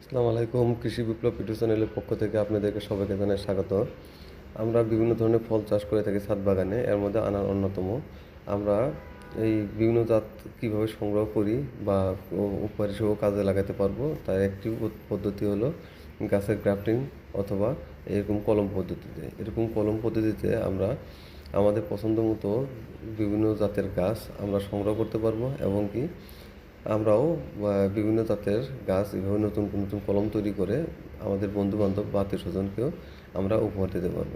আসসালামু আলাইকুম, কৃষি বিপ্লব ইউটিউব চ্যানেলের পক্ষ থেকে আপনাদেরকে সবাইকে জানাই স্বাগত। আমরা বিভিন্ন ধরনের ফল চাষ করে থাকি ছাদ বাগানে, এর মধ্যে আনার অন্যতম। আমরা এই বিভিন্ন জাত কীভাবে সংগ্রহ করি বা উপকারী হিসেবেও কাজে লাগাতে পারব, তার একটি পদ্ধতি হলো গাছের গ্রাফটিং অথবা এরকম কলম পদ্ধতিতে। এরকম কলম পদ্ধতিতে আমরা আমাদের পছন্দ মতো বিভিন্ন জাতের গাছ আমরা সংগ্রহ করতে পারব এবং কি আমরাও বিভিন্ন জাতের গাছ, এভাবে নতুন নতুন কলম তৈরি করে আমাদের বন্ধু বান্ধব বা আত্মীয় স্বজনকেও আমরা উপহার দিতে পারব।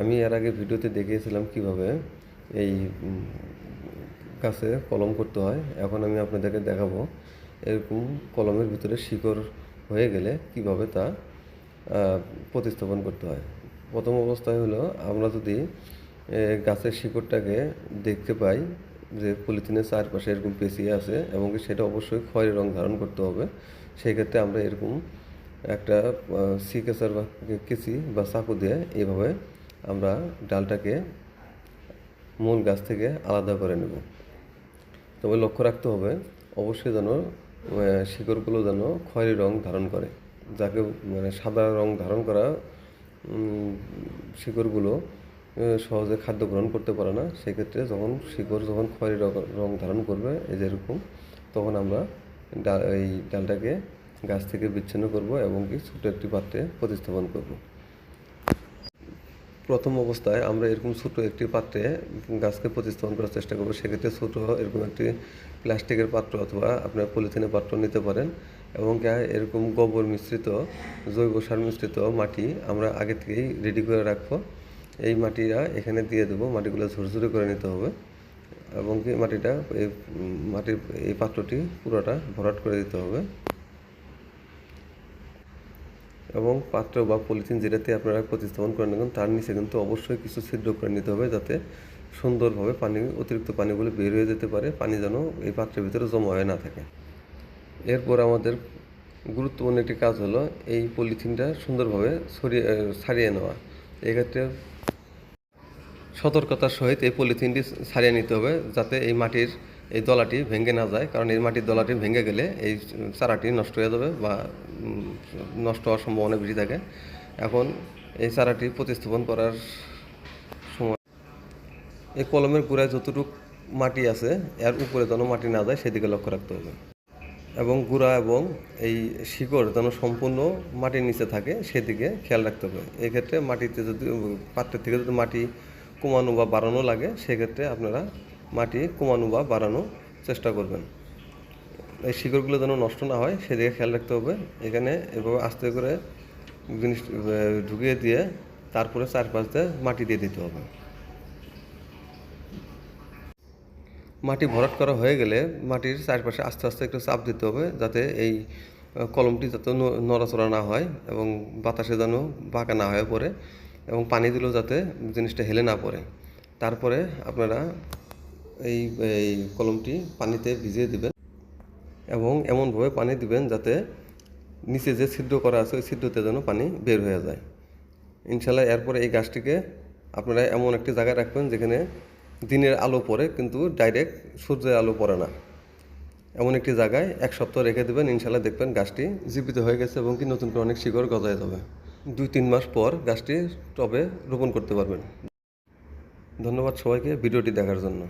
আমি এর আগে ভিডিওতে দেখিয়েছিলাম কীভাবে এই গাছে কলম করতে হয়। এখন আমি আপনাদেরকে দেখাবো এরকম কলমের ভিতরে শিকড় হয়ে গেলে কীভাবে তা প্রতিস্থাপন করতে হয়। প্রথম অবস্থায় হলো আমরা যদি গাছের শিকড়টাকে দেখতে পাই যে পলিথিনের চারপাশে এরকম পেঁচিয়ে আছে এবং সেটা অবশ্যই খয়েরি রং ধারণ করতে হবে। সেই ক্ষেত্রে আমরা এরকম একটা সি কেসার বা কেচি বা চাকু দিয়ে এইভাবে আমরা ডালটাকে মূল গাছ থেকে আলাদা করে নেব। তবে লক্ষ্য রাখতে হবে, অবশ্যই যেন শিকড়গুলো যেন খয়েরি রং ধারণ করে। যাকে মানে সাদা রং ধারণ করা শিকড়গুলো সহজে খাদ্য গ্রহণ করতে পারে না। সেক্ষেত্রে যখন শিকড়, যখন খয়েরি রং- ধারণ করবে, এই যেরকম তখন আমরা ডা, এই ডালটাকে গাছ থেকে বিচ্ছিন্ন করব এবং কি ছোটো একটি পাত্রে প্রতিস্থাপন করব। প্রথম অবস্থায় আমরা এরকম ছোটো একটি পাত্রে গাছকে প্রতিস্থাপন করার চেষ্টা করব। সেক্ষেত্রে ছোটো এরকম একটি প্লাস্টিকের পাত্র অথবা আপনার পলিথিনের পাত্র নিতে পারেন এবং এরকম গোবর মিশ্রিত, জৈব সার মিশ্রিত মাটি আমরা আগে থেকেই রেডি করে রাখব। এই মাটিটা এখানে দিয়ে দেবো, মাটিগুলো ঝুরঝুরে করে নিতে হবে। এবং কি মাটিটা, এই মাটির এই পাত্রটি পুরোটা ভরাট করে দিতে হবে। এবং পাত্র বা পলিথিন যেটাতে আপনারা প্রতিস্থাপন করে নেবেন তার নিচে কিন্তু অবশ্যই কিছু ছিদ্র করে নিতে হবে যাতে সুন্দরভাবে পানি, অতিরিক্ত পানিগুলো বের হয়ে যেতে পারে, পানি যেন এই পাত্রের ভিতরে জমা হয়ে না থাকে। এরপর আমাদের গুরুত্বপূর্ণ একটি কাজ হলো এই পলিথিনটা সুন্দরভাবে ছড়িয়ে ছাড়িয়ে নেওয়া। এক্ষেত্রে সতর্কতার সহিত এই পলিথিনটি ছাড়িয়ে নিতে হবে যাতে এই মাটির, এই দলাটি ভেঙে না যায়। কারণ এই মাটির দলাটি ভেঙে গেলে এই চারাটি নষ্ট হয়ে যাবে বা নষ্ট হওয়ার সম্ভাবনা বেশি থাকে। এখন এই চারাটি প্রতিস্থাপন করার সময় এই কলমের গোড়ায় যতটুকু মাটি আছে, এর উপরে যেন মাটি না যায়, সেদিকে লক্ষ্য রাখতে হবে। এবং গুঁড়া এবং এই শিকড় যেন সম্পূর্ণ মাটির নিচে থাকে, সেদিকে খেয়াল রাখতে হবে। এক্ষেত্রে মাটিতে যদি, পাত্রের থেকে যদি মাটি কমানো বা বাড়ানো লাগে, সেক্ষেত্রে আপনারা মাটি কমানো বা বাড়ানো চেষ্টা করবেন। এই শিকড়গুলো যেন নষ্ট না হয়, সেদিকে খেয়াল রাখতে হবে। এখানে এভাবে আস্তে করে জিনিস ঢুকিয়ে দিয়ে তারপরে চারপাশ মাটি দিয়ে দিতে হবে। মাটি ভরাট করা হয়ে গেলে মাটির চারপাশে আস্তে আস্তে একটু চাপ দিতে হবে যাতে এই কলমটি যাতে নড়াচড়া না হয় এবং বাতাসে যেন বাঁকা না হয়ে পড়ে এবং পানি দিলেও যাতে জিনিসটা হেলে না পড়ে। তারপরে আপনারা এই এই কলমটি পানিতে ভিজিয়ে দিবেন এবং এমনভাবে পানি দিবেন যাতে নিচে যে ছিদ্র করা আছে ওই ছিদ্রতে যেন পানি বের হয়ে যায়। ইনশাল্লাহ এরপরে এই গাছটিকে আপনারা এমন একটি জায়গায় রাখবেন যেখানে দিনের আলো পড়ে, কিন্তু ডাইরেক্ট সূর্যের আলো পড়ে না। এমন একটি জায়গায় এক সপ্তাহ রেখে দেবেন, ইনশাল্লাহ দেখবেন গাছটি জীবিত হয়ে গেছে এবং কি নতুন করে অনেক শিকড় গজায় যাবে। দুই তিন মাস পর গাছটি টবে রোপণ করতে পারবেন। ধন্যবাদ সবাইকে ভিডিওটি দেখার জন্য।